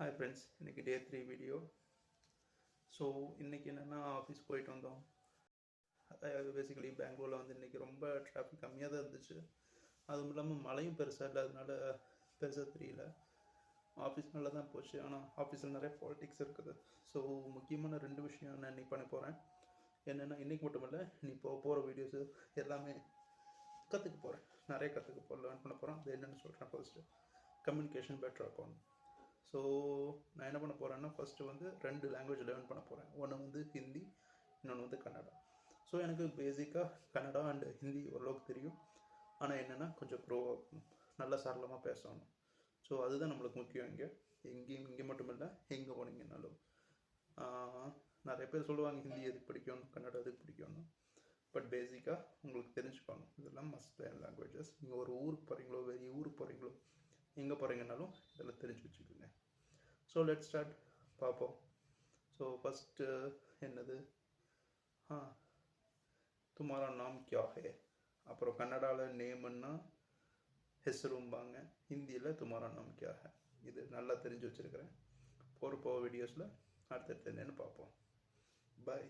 Hi friends இன்றைக்கி day three video so இன்றைக்கி என்னென்னா ஆஃபீஸ் போயிட்டு வந்தோம். அதாவது பேசிக்கலி பெங்களூரில் வந்து இன்றைக்கி ரொம்ப டிராஃபிக் கம்மியாக தான் இருந்துச்சு. அதுவும் இல்லாமல் மழையும் பெருசாக இல்லை அதனால பெருசாக தெரியல. ஆஃபீஸ் நல்லா தான் போச்சு. ஆனால் ஆஃபீஸில் நிறைய பாலிட்டிக்ஸ் இருக்குது. ஸோ முக்கியமான ரெண்டு விஷயம் நான் இன்னைக்கு பண்ண போகிறேன் என்னென்னா இன்றைக்கி மட்டும் இல்லை நீ இப்போ போகிற வீடியோஸு எல்லாமே கற்றுக்க போகிறேன் நிறைய கற்றுக்க போகிறேன் லேர்ன் பண்ண போகிறேன் அது என்னென்னு சொல்கிறேன் ஃபர்ஸ்ட்டு கம்யூனிகேஷன் பெட்டர் ஆகும் ஸோ நான் என்ன பண்ண போகிறேன்னா ஃபஸ்ட்டு வந்து ரெண்டு லாங்குவேஜ் லேர்ன் பண்ண போகிறேன் ஒன்று வந்து ஹிந்தி இன்னொன்று வந்து கன்னடா. ஸோ எனக்கு பேசிக்காக கன்னடா அண்ட் ஹிந்தி ஓரளவுக்கு தெரியும். ஆனால் என்னென்னா கொஞ்சம் ப்ரோ நல்லா சரளமாக பேசணும். ஸோ அதுதான் நம்மளுக்கு முக்கியம் இங்கே. எங்கேயும் இங்கே மட்டும் இல்லை எங்கே போனீங்கன்னாலும். நிறைய பேர் சொல்லுவாங்க ஹிந்தி எதுக்கு பிடிக்கும்? கன்னடா எதுக்கு பிடிக்கும்னு. பட் பேசிக்காக உங்களுக்கு தெரிஞ்சுக்கணும் இதெல்லாம் மஸ்ட் லாங்குவேஜஸ் நீங்கள் ஒரு ஊருக்கு போகிறீங்களோ வெளியே ஊருக்கு போகிறீங்களோ எங்கே போகிறீங்கனாலும் இதில் ஸோ லெட் ஸ்டார்ட் பார்ப்போம். ஸோ ஃபஸ்ட்டு uh, என்னது? ஆ துமாரா நாம் கியா ஹே? அப்புறம் கன்னடாவில் நேம்னா ஹெசரும்பாங்க ஹிந்தியில் துமாரா நாம் கியா ஹே. இது நல்லா தெரிஞ்சு வச்சுருக்கிறேன். போகிற போக வீடியோஸில் அடுத்தடுத்து என்னென்னு பார்ப்போம். பாய்